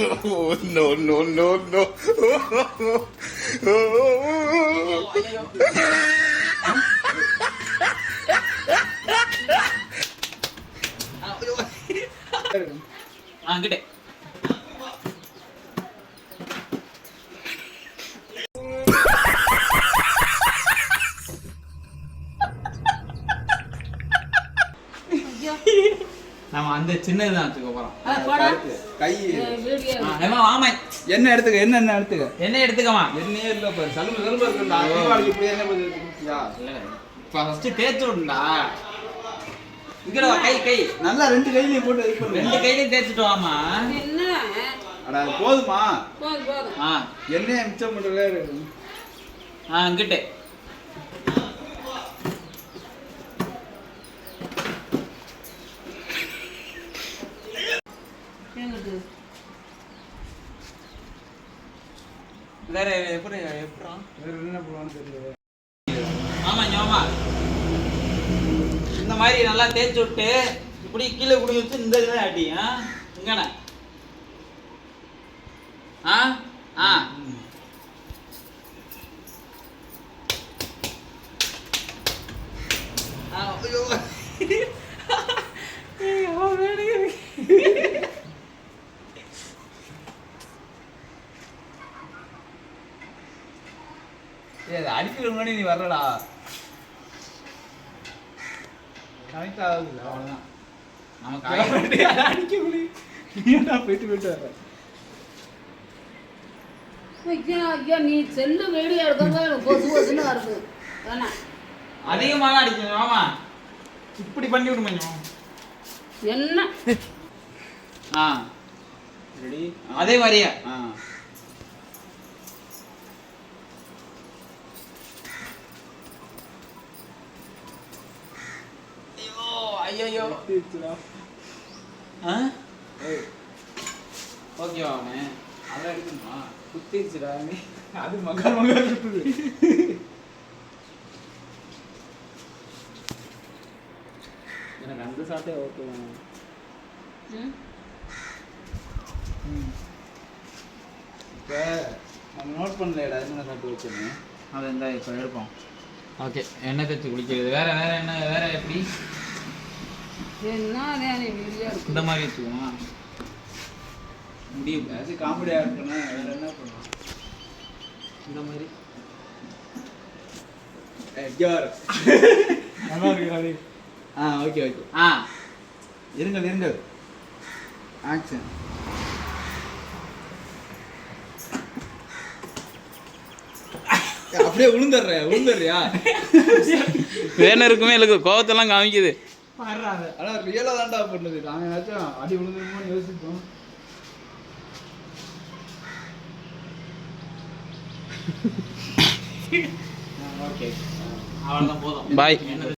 No, no, no, no. Yeah. நம்ம அந்த சின்னது தான் வச்சுக்க போறோம். கை. வாமா என்ன எடுத்துக்க என்ன என்ன எடுத்துக்க? என்ன எடுத்துக்கமா? என்னையே இல்ல பாரு. சலும்பு சலும்பு இருக்குடா தீபாவளிக்கு இப்படி என்ன பண்ணி வச்சிருக்கியா ஃபர்ஸ்ட் தேய்ச்சு விடுண்டா இங்கட கை கை. நல்லா ரெண்டு கையிலயும் போட்டு இது பண்ணு ரெண்டு கையிலையும் தேய்ச்சிட்டு வாமா என்ன? அட போதுமா? போதும் போதும். ஆ. எண்ணெயை மிச்சம் பண்றதே ஆ இங்கிட்டே. எங்கிட்டு வேற எப்படி எப்படா? வேற என்ன பண்ணுவான்னு தெரியல. ஆமா ஞாமா இந்த மாதிரி நல்லா தேய்ச்சி விட்டு இப்படி கீழே குடி வச்சு இந்த இதில் அடி ஆ? இங்கண்ணே. ஆ. ஆ. ஐயோ, அது அடிக்கிற முன்னாடி நீ வரலடா கனெக்ட் ஆகுது அவ்வளவுதான். நமக்கு அடிக்க முடியும் நீ என்ன போயிட்டு போயிட்டு வர்ற? ஐயா ஐயா நீ செல்லு வீடியோ எடுக்கிறதா எனக்கு வருது. வேணாம் அதிகமாக அடிக்கணும் ஆமா இப்படி பண்ணி ஞாபகம். என்ன? ஆ. ரெடி. அதே மாதிரியே. ஆ. ஐயோ. ஆ ஏய் ஓகேவா அவனே அதான் எடுக்கணுமா குத்திருச்சுடா நீ அது மகா மகா இருக்குது. எனக்கு அந்த சாட்டே ஓகே ம்? இப்போ நம்ம நோட் பண்ணலடா என்ன சாப்பிட்டு வச்சேன்னு? அதை இந்த இப்போ எடுப்போம். ஓகே எண்ணெய் தேய்ச்சி குளிக்கிறது. வேற வேற என்ன வேற எப்படி என்ன அதே நீ வீடியோ எடுக்க இந்த மாதிரி வச்சுக்குமா முடியும். ஏதாச்சும் காமெடியாக இருக்கணும். வேற என்ன பண்ணலாம்? இந்த மாதிரி. நல்லா இருக்கு ஆ ஓகே ஓகே ஆ இருங்கள் இருங்கள் ஆக்ஷன் அப்படியே உளுந்துடுற உளுந்துடுறியா? வேணருக்குமே எனக்கு கோவத்தெல்லாம் காமிக்குது. ஆனா ரியலா தான்டா பண்ணுது. நாங்க ஏதாச்சும் அடி விழுந்துருமோன்னு யோசிப்போம். ஓகே அவ்வளோதான் போதும். எண்ணெய்